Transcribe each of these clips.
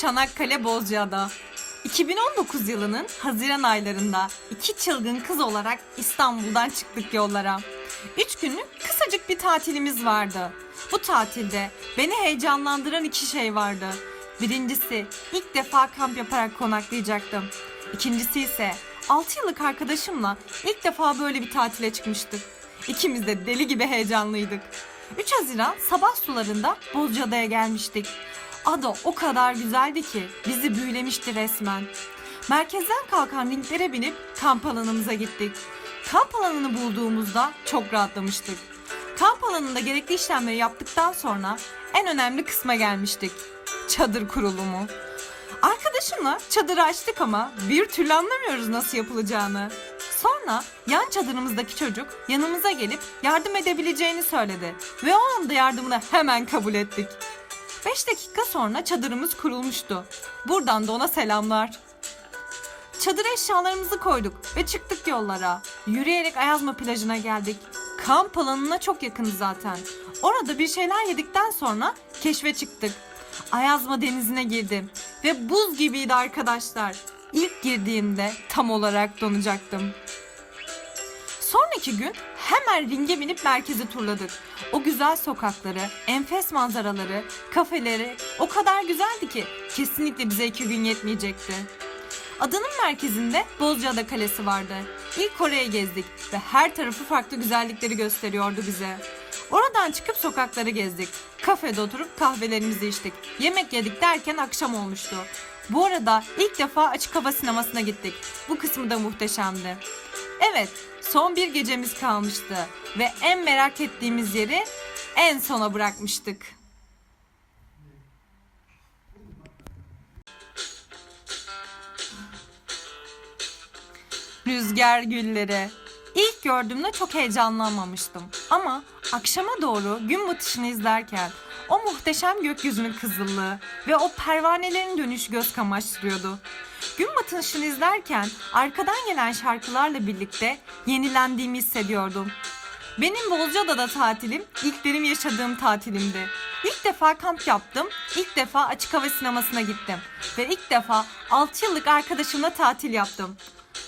Çanakkale Bozcaada. 2019 yılının Haziran aylarında iki çılgın kız olarak İstanbul'dan çıktık yollara. Üç günlük kısacık bir tatilimiz vardı. Bu tatilde beni heyecanlandıran iki şey vardı. Birincisi ilk defa kamp yaparak konaklayacaktım. İkincisi ise 6 yıllık arkadaşımla ilk defa böyle bir tatile çıkmıştık. İkimiz de deli gibi heyecanlıydık. 3 Haziran sabah sularında Bozcaada'ya gelmiştik. Ada o kadar güzeldi ki bizi büyülemişti resmen. Merkezden kalkan ringlere binip kamp alanımıza gittik. Kamp alanını bulduğumuzda çok rahatlamıştık. Kamp alanında gerekli işlemleri yaptıktan sonra en önemli kısma gelmiştik. Çadır kurulumu. Arkadaşımla çadırı açtık ama bir türlü anlamıyoruz nasıl yapılacağını. Sonra yan çadırımızdaki çocuk yanımıza gelip yardım edebileceğini söyledi. Ve o anda yardımını hemen kabul ettik. 5 dakika sonra çadırımız kurulmuştu. Buradan da ona selamlar. Çadır eşyalarımızı koyduk ve çıktık yollara. Yürüyerek Ayazma plajına geldik. Kamp alanına çok yakın zaten. Orada bir şeyler yedikten sonra keşfe çıktık. Ayazma denizine girdim ve buz gibiydi arkadaşlar. İlk girdiğimde tam olarak donacaktım. Sonraki gün hemen ringe binip merkezi turladık. O güzel sokakları, enfes manzaraları, kafeleri o kadar güzeldi ki kesinlikle bize iki gün yetmeyecekti. Adanın merkezinde Bozcaada Kalesi vardı. İlk oraya gezdik ve her tarafı farklı güzellikleri gösteriyordu bize. Oradan çıkıp sokakları gezdik. Kafede oturup kahvelerimizi içtik. Yemek yedik derken akşam olmuştu. Bu arada ilk defa açık hava sinemasına gittik. Bu kısmı da muhteşemdi. Evet, son bir gecemiz kalmıştı ve en merak ettiğimiz yeri en sona bırakmıştık. Rüzgar gülleri. İlk gördüğümde çok heyecanlanmamıştım. Ama akşama doğru gün batışını izlerken o muhteşem gökyüzünün kızıllığı ve o pervanelerin dönüş göz kamaştırıyordu. Gün batışını izlerken arkadan gelen şarkılarla birlikte yenilendiğimi hissediyordum. Benim Bozcaada'da tatilim ilk benim yaşadığım tatilimdi. İlk defa kamp yaptım, ilk defa açık hava sinemasına gittim ve ilk defa 6 yıllık arkadaşımla tatil yaptım.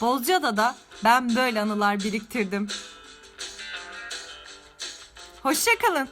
Bozcaada'da ben böyle anılar biriktirdim. Hoşçakalın.